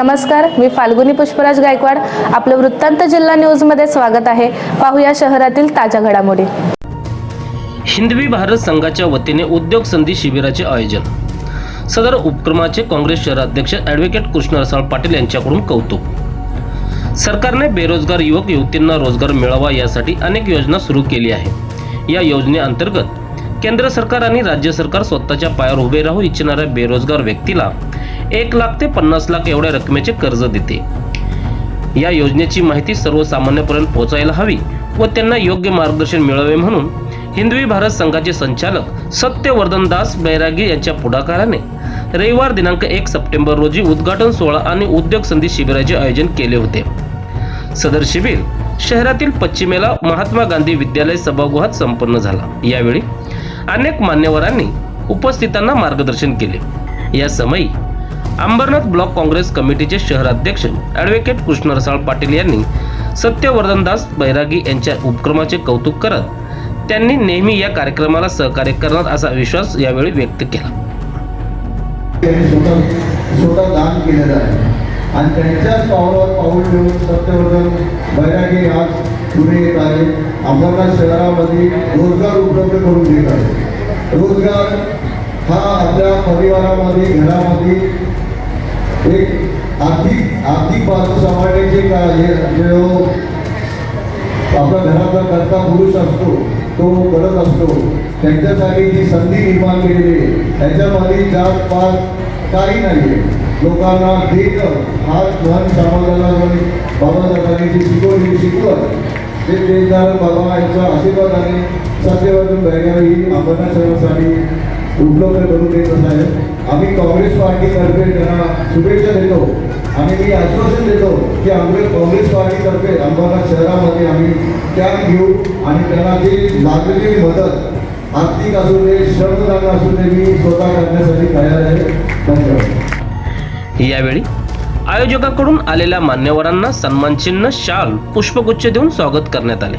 नमस्कार मी फाल्गुनी पुष्पराज गायकवाड. आपलं वृत्तांत जिल्हा न्यूजमध्ये स्वागत आहे. पाहूया शहरातील ताज्या घडामोडी. हिंदवी भारत संघाच्या वतीने उद्योग संधी शिबिराचे आयोजन. सदर उपक्रमाचे काँग्रेस शहराध्यक्ष ॲडव्होकेट कृष्णरसाळ पाटील यांच्याकडून कौतुक. सरकारने बेरोजगार युवक युवतींना रोजगार मिळावा यासाठी अनेक योजना सुरू केली आहे. या योजनेअंतर्गत केंद्र सरकार आणि राज्य सरकार स्वतःच्या पायावर उभे राहू इच्छिणाऱ्या बेरोजगार व्यक्तीला एक लाख ते पन्नास लाख एवढ्या रकमेचे कर्ज देते. या योजनेची माहिती सर्वसामान्यपर्यंत पोहोचायला हवी व त्यांना योग्य मार्गदर्शन मिळावे म्हणून हिंदवी भारत संघाचे संचालक सत्यवर्धन दास बैरागी यांच्या पुढाकाराने रविवार दिनांक एक सप्टेंबर रोजी उद्घाटन सोहळा आणि उद्योग संधी शिबिराचे आयोजन केले होते. सदर शिबिर शहरातील पश्चिमेला महात्मा गांधी विद्यालय सभागृहात संपन्न झाला. यावेळी अनेक मान्यवरांनी उपस्थितांना मार्गदर्शन केले. या समयी अंबरनाथ ब्लॉक काँग्रेस कमिटीचे शहराध्यक्ष ॲडव्होकेट कृष्णरसाळ पाटील यांनी सत्यवर्धनदास बैरागी यांच्या उपक्रमाचे कौतुक करत त्यांनी नेहमी या कार्यक्रमाला सहकार्य करणार असा विश्वास यावेळी व्यक्त केला. स्वतः दान केलेलं आहे. आणि त्यांच्याच पावलावर पाऊल ठेवून सत्यवर्धन बैरागी आज पुढे येत आहे. अंबरनाथ शहरामध्ये रोजगार उपलब्ध करून देत आहे. रोजगार हा आपल्या परिवारामध्ये घरामध्ये एक आर्थिक आर्थिक बाजू सांभाळण्याचे का हे म्हणजे आपल्या घरातला करता पुरुष असतो तो करत असतो त्यांच्यासाठी जी संधी निर्माण केलेली आहे त्याच्यामध्ये जात पात काही नाही आहे लोकांना देणं हा धन समाजाला बाबासाहेबांनी जी शिकवली शिकवत ते देणार बाबा यांचा आशीर्वाद आणि सत्यवर्धन बॅगर ही अंबरनाथ उपलब्ध करून देत आहे आम्ही काँग्रेस पार्टीतर्फे त्यांना शुभेच्छा देतो. आणि मी आश्वासन देतो की आम्ही काँग्रेस पार्टीतर्फे अंबाला शहरामध्ये आम्ही कॅम्प घेऊ आणि त्यांना जी लागलेली मदत आर्थिक असू दे श्रमदान असू दे मी स्वतः करण्यासाठी तयार आहे. धन्यवाद. यावेळी आयोजकाकडून आलेल्या मान्यवरांना सन्मानचिन्ह शाल पुष्पगुच्छ देऊन स्वागत करण्यात आले.